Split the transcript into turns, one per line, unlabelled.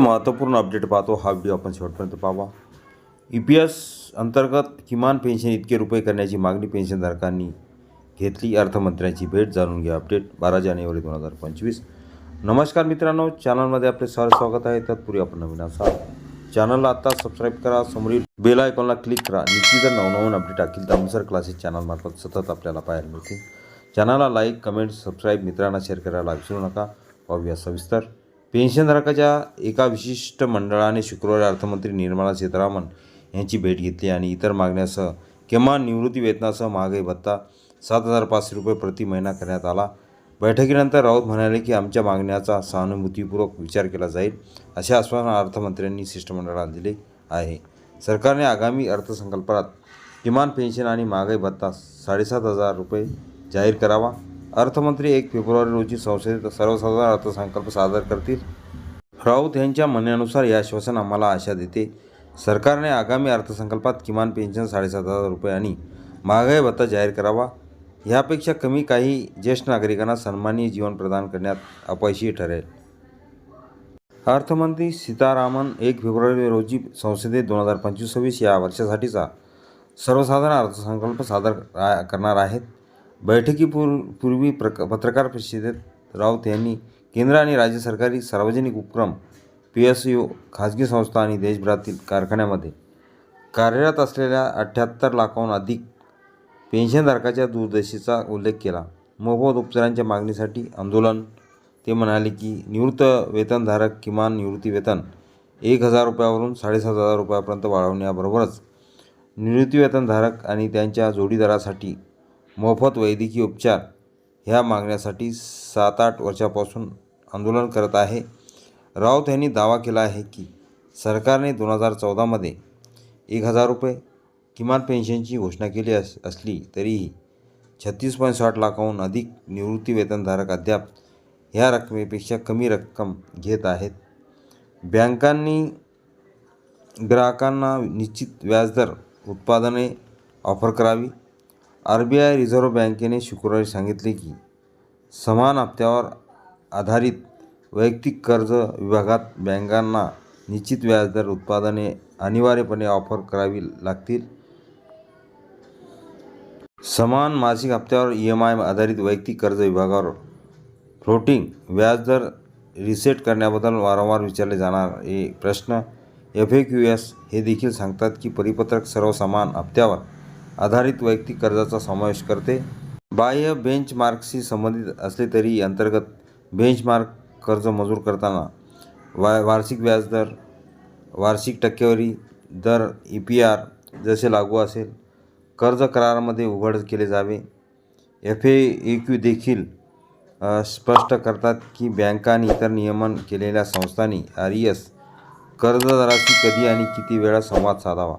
महत्त्वपूर्ण अपडेट पाहतो हा व्हिडिओ आपण शेवटपर्यंत पाहावा. ई पी एस अंतर्गत किमान पेन्शन इतके रुपये करण्याची मागणी पेन्शनधारकांनी घेतली. अर्थमंत्र्यांची भेट जाणून घ्या अपडेट. बारा जानेवारी दोन हजार पंचवीस. नमस्कार मित्रांनो. चॅनलमध्ये आपले सारे स्वागत आहे. तत्पूर्वी आपण नवीन असाल. चॅनलला आत्ता सबस्क्राईब करा. समोरील बेल आयकॉनला क्लिक करा. निश्चित नवनवीन अपडेट टाकील तर क्लासेस चॅनलमार्फत सतत आपल्याला पाहायला मिळतील. चॅनलला लाईक कमेंट सबस्क्राईब मित्रांना शेअर करायला विसरू नका. पाहूया सविस्तर. पेन्शनधारकाच्या एका विशिष्ट मंडळाने शुक्रवारी अर्थमंत्री निर्मला सीतारामन यांची भेट घेतली आणि इतर मागण्यासह किमान निवृत्ती वेतनासह महागाई भत्ता सात हजार पाचशे रुपये प्रति महिना करण्यात आला. बैठकीनंतर राऊत म्हणाले की आमच्या मागण्याचा सहानुभूतीपूर्वक विचार केला जाईल असे आश्वासन अर्थमंत्र्यांनी शिष्टमंडळाला दिले आहे. सरकारने आगामी अर्थसंकल्पात किमान पेन्शन आणि महागाई भत्ता साडेसात हजार रुपये जाहीर करावा. अर्थमंत्री एक फेब्रुवारी रोजी संसदेत सर्वसाधारण अर्थसंकल्प सादर करतील. राऊत यांच्या म्हणण्यानुसार हे आश्वासन आम्हाला आशा देते. सरकारने आगामी अर्थसंकल्पात किमान पेन्शन साडेसात हजार रुपये आणि महागाई भत्ता जाहीर करावा. ह्यापेक्षा कमी काही ज्येष्ठ नागरिकांना सन्मानीय जीवन प्रदान करण्यात अपयशी ठरेल. अर्थमंत्री सीतारामन एक फेब्रुवारी रोजी संसदेत दोन हजार पंचवीस सव्वीस या वर्षासाठीचा सर्वसाधारण अर्थसंकल्प सादर करणार आहेत. बैठकीपूर्व पूर्वी प्रक पत्रकार परिषदेत राऊत यांनी केंद्र आणि राज्य सरकारी सार्वजनिक उपक्रम पी एस यू खाजगी संस्था आणि देशभरातील कारखान्यामध्ये कार्यरत असलेल्या अठ्ठ्याहत्तर लाखाहून अधिक पेन्शनधारकाच्या दूरदर्शीचा उल्लेख केला. मोफत उपचारांच्या मागणीसाठी आंदोलन ते म्हणाले की निवृत्त वेतनधारक किमान निवृत्ती वेतन एक हजार रुपयावरून साडेसात हजार रुपयापर्यंत वाढवण्याबरोबरच निवृत्तीवेतनधारक आणि त्यांच्या जोडीदारासाठी मोफत वैद्यकीय उपचार ह्या मागण्यासाठी सात आठ वर्षापासून आंदोलन करत आहे. राऊत यांनी दावा केला आहे की सरकारने दोन हजार चौदामध्ये एक हजार रुपये किमान पेन्शनची घोषणा केली अस असली तरीही छत्तीस पॉईंट साठ लाखाहून अधिक निवृत्ती वेतनधारक अद्याप ह्या रकमेपेक्षा कमी रक्कम घेत आहेत. बँकांनी ग्राहकांना निश्चित व्याजदर उत्पादने ऑफर करावी आर बी आय रिझर्व्ह बँकेने शुक्रवारी सांगितले की समान हप्त्यावर आधारित वैयक्तिक कर्ज विभागात बँकांना निश्चित व्याजदर उत्पादने अनिवार्यपणे ऑफर करावी लागतील. समान मासिक हप्त्यावर ई एम आय आधारित वैयक्तिक कर्ज विभागावर फ्लोटिंग व्याजदर रिसेट करण्याबद्दल वारंवार विचारले जाणारे प्रश्न एफ ए क्यू एस हे देखील सांगतात की परिपत्रक सर्व समान हप्त्यावर आधारित वैयक्तिक कर्जाचा समावेश करते. बाह्य बेंचमार्कशी संबंधित असले तरी अंतर्गत बेंचमार्क कर्ज मंजूर करताना वा वार्षिक व्याजदर वार्षिक टक्केवारी दर ई पी आर जसे लागू असेल. कर्ज करारामध्ये उघड केले जावे. एफ ए क्यू देखील स्पष्ट करतात की बँका आणि इतर नियमन केलेल्या संस्थांनी आर ई एस कर्जदाराशी कधी आणि किती वेळा संवाद साधावा?